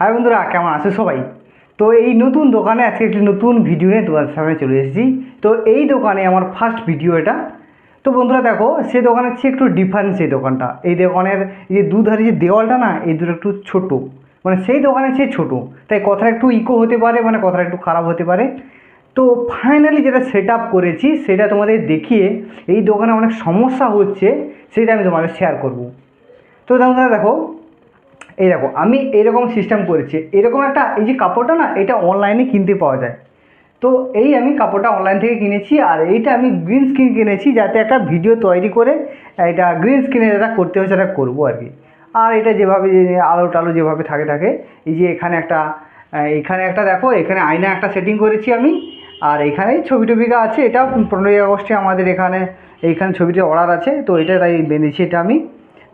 High বন্ধুরা, কেমন আছো সবাই? তো এই নতুন দোকানে আজকে একটি নতুন ভিডিও নিয়ে তোমাদের সামনে চলে এসেছি। তো এই দোকানে আমার ফার্স্ট ভিডিও এটা। তো বন্ধুরা দেখো, সে দোকানের চেয়ে একটু ডিফারেন্স এই দোকানটা। এই দোকানের যে দুধারে যে দেওয়ালটা না, এই দুটো একটু ছোটো। মানে সেই দোকানের চেয়ে ছোটো। তাই কথাটা একটু ইকো হতে পারে মানে কথাটা একটু খারাপ হতে পারে। তো ফাইনালি যেটা সেট আপ করেছি, সেটা তোমাদের দেখিয়ে এই দোকানে অনেক সমস্যা হচ্ছে, সেটা আমি তোমাদের শেয়ার করব। তো বন্ধুরা দেখো এই দেখো, আমি এরকম সিস্টেম করেছি। এরকম একটা এই যে কাপড়টা না, এটা অনলাইনে কিনতে পাওয়া যায়। তো এই আমি কাপড়টা অনলাইন থেকে কিনেছি আর এইটা আমি গ্রিন স্ক্রিন কিনেছি যাতে একটা ভিডিও তৈরি করে এটা গ্রিন স্ক্রিনে যেটা করতে হয় সেটা করব আর কি। আর এটা যেভাবে আলো টালো যেভাবে থাকে থাকে, এই যে এখানে একটা এখানে একটা দেখো, এখানে আয়না একটা সেটিং করেছি আমি। আর এখানে ছবি টবিকা আছে, এটা পনেরোই আগস্টে আমাদের এখানে, এইখানে ছবিটা অর্ডার আছে, তো এটা তাই বেঁধেছি এটা আমি।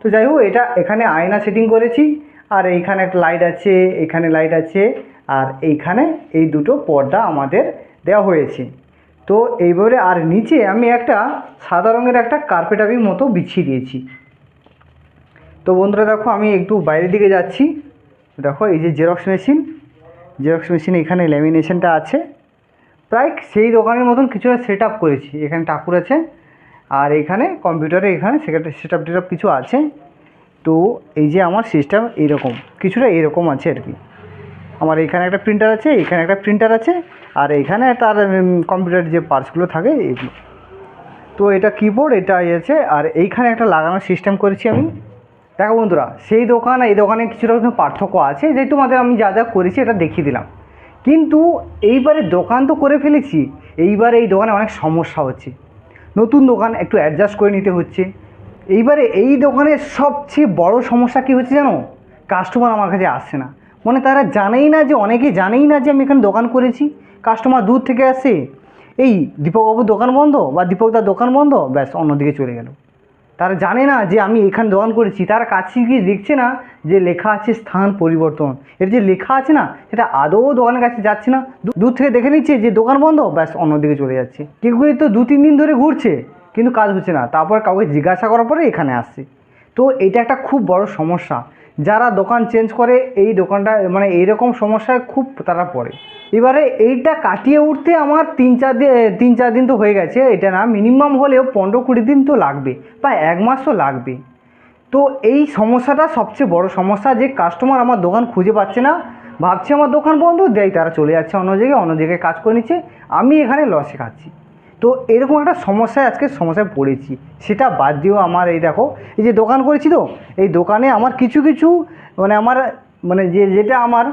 তো যাই হোক, এটা এখানে আয়না সেটিং করেছি, আর এইখানে একটা লাইট আছে, এখানে লাইট আছে, আর এইখানে এই দুটো পর্দা আমাদের দেওয়া হয়েছে। তো এইবারে আর নিচে আমি একটা সাদা রঙের একটা কার্পেট মতো বিছিয়ে দিয়েছি। তো বন্ধুরা দেখো, আমি একটু বাইরের দিকে যাচ্ছি। দেখো, এই যে জেরক্স মেশিন জেরক্স মেশিন এখানে ল্যামিনেশনটা আছে। প্রায় সেই দোকানের মতন কিছুটা সেট করেছি। এখানে ঠাকুর আছে আর এখানে কম্পিউটারে এখানে সেট আপ টেট কিছু আছে। তো এই যে আমার সিস্টেম এইরকম কিছুটা এরকম আছে আর কি। আমার এখানে একটা প্রিন্টার আছে, এখানে একটা প্রিন্টার আছে, আর এখানে তার কম্পিউটার যে পার্টসগুলো থাকে, এগুলো। তো এটা কিবোর্ড এটা ইয়ে আছে, আর এইখানে একটা লাগানোর সিস্টেম করেছি আমি। দেখো বন্ধুরা, সেই দোকান, এই দোকানে কিছুটা কিন্তু পার্থক্য আছে, যে তোমাদের আমি যা যা করেছি এটা দেখিয়ে দিলাম। কিন্তু এইবারে দোকান তো করে ফেলেছি, এইবারে এই দোকানে অনেক সমস্যা হচ্ছে। নতুন দোকান একটু অ্যাডজাস্ট করে নিতে হচ্ছে। এইবারে এই দোকানের সবচেয়ে বড় সমস্যা কী হচ্ছে জানো? কাস্টমার আমার কাছে আসছে না। মানে তারা জানেই না যে, অনেকে জানেই না যে আমি এখানে দোকান করেছি। কাস্টমার দূর থেকে আসে, এই দীপকবাবুর দোকান বন্ধ বা দীপকদার দোকান বন্ধ, ব্যাস অন্যদিকে চলে গেল। তারা জানে না যে আমি এখানে দোকান করেছি। তারা কাছে গিয়ে দেখছে না যে লেখা আছে স্থান পরিবর্তন। এর যে লেখা আছে না, সেটা আদৌ দোকানের কাছে যাচ্ছে না। দূর থেকে দেখে নিচ্ছে যে দোকান বন্ধ, ব্যাস অন্যদিকে চলে যাচ্ছে। কেউ কেউ তো দু, তিন দিন ধরে ঘুরছে, কিন্তু কাজ হচ্ছে না। তারপর কাউকে জিজ্ঞাসা করার পরে এখানে আসছে। তো এটা একটা খুব বড় সমস্যা। যারা দোকান চেঞ্জ করে, এই দোকানটা মানে এইরকম সমস্যায় খুব তারা পড়ে। এবারে এইটা কাটিয়ে উঠতে আমার তিন চার দিন তিন চার দিন তো হয়ে গেছে, এটা না মিনিমাম হলেও পনেরো কুড়ি দিন তো লাগবে, বা এক মাস তো লাগবে। তো এই সমস্যাটা সবচেয়ে বড় সমস্যা, যে কাস্টমার আমার দোকান খুঁজে পাচ্ছে না, ভাবছে আমার দোকান বন্ধ দেয় তারা চলে যাচ্ছে অন্য জায়গায় অন্য জায়গায় কাজ করে নিচ্ছে, আমি এখানে লসে খাচ্ছি। তো এরকম একটা সমস্যায় আজকে সমস্যায় পড়েছি, সেটা বাদ দিয়েও আমার এই দেখো, এই যে দোকান করেছি তো, এই দোকানে আমার কিছু কিছু মানে আমার মানে যে, যেটা আমার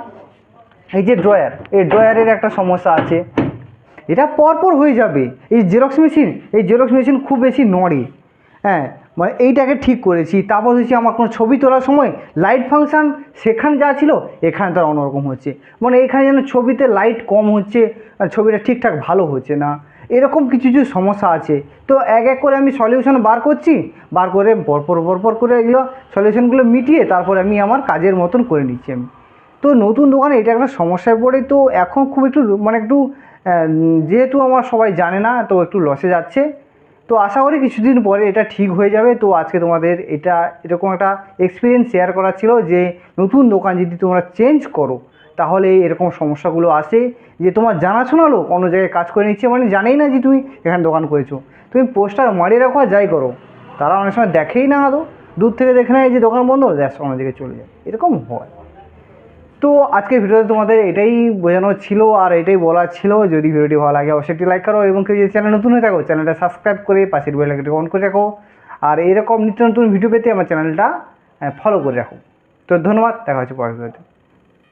এই যে ড্রয়ার, এই ড্রয়ারের একটা সমস্যা আছে। এটা পরপর হয়ে যাবে। এই জেরক্স মেশিন এই জেরক্স মেশিন খুব বেশি নড়ে। হ্যাঁ মানে এইটাকে ঠিক করেছি। তারপর হচ্ছে আমার কোনো ছবি তোলার সময় লাইট ফাংশান সেখানে যা ছিল, এখানে তার অন্যরকম হচ্ছে। মানে এখানে যেন ছবিতে লাইট কম হচ্ছে, আর ছবিটা ঠিকঠাক ভালো হচ্ছে না। এরকম কিছু কিছু সমস্যা আছে। তো এক এক করে আমি সলিউশন বার করছি। বার করে পরপর পরপর করে এগুলো সলিউশনগুলো মিটিয়ে তারপর আমি আমার কাজের মতন করে নিচ্ছি আমি। তো নতুন দোকানে এটা একটা সমস্যায় পড়ে। তো এখন খুব একটু মানে একটু যেহেতু আমার সবাই জানে না, তো একটু লসে যাচ্ছে। তো আশা করি কিছুদিন পরে এটা ঠিক হয়ে যাবে। তো আজকে তোমাদের এটা এরকম একটা এক্সপিরিয়েন্স শেয়ার করার ছিল যে, নতুন দোকান যদি তোমরা চেঞ্জ করো, তাহলে এরকম সমস্যাগুলো আসে। যে তোমার জানাশোনা লোক অন্য জায়গায় কাজ করে নিচ্ছে মানে জানেই না যে তুমি এখানে দোকান করেছ। তুমি পোস্টার মারিয়ে রাখো আর যাই করো। তারা অনেক সময় দেখেই না আদৌ। দূর থেকে দেখে নেয় যে দোকান বন্ধ, ব্যাস অন্য দিকে চলে যায়। এরকম হয়। তো আজকের ভিডিওতে তোমাদের এটাই বোঝানো ছিল আর এটাই বলা ছিল। যদি ভিডিওটি ভালো লাগে অবশ্যই একটি লাইক করো এবং কেউ যদি চ্যানেল নতুন হয়ে থাকো চ্যানেলটা সাবস্ক্রাইব করে পাশের বেল আইকনটি অন করে রাখো। আর এরকম নিত্য নতুন ভিডিও পেতে আমার চ্যানেলটা ফলো করে রাখো। তো ধন্যবাদ, দেখা হচ্ছে পরের ভিডিওতে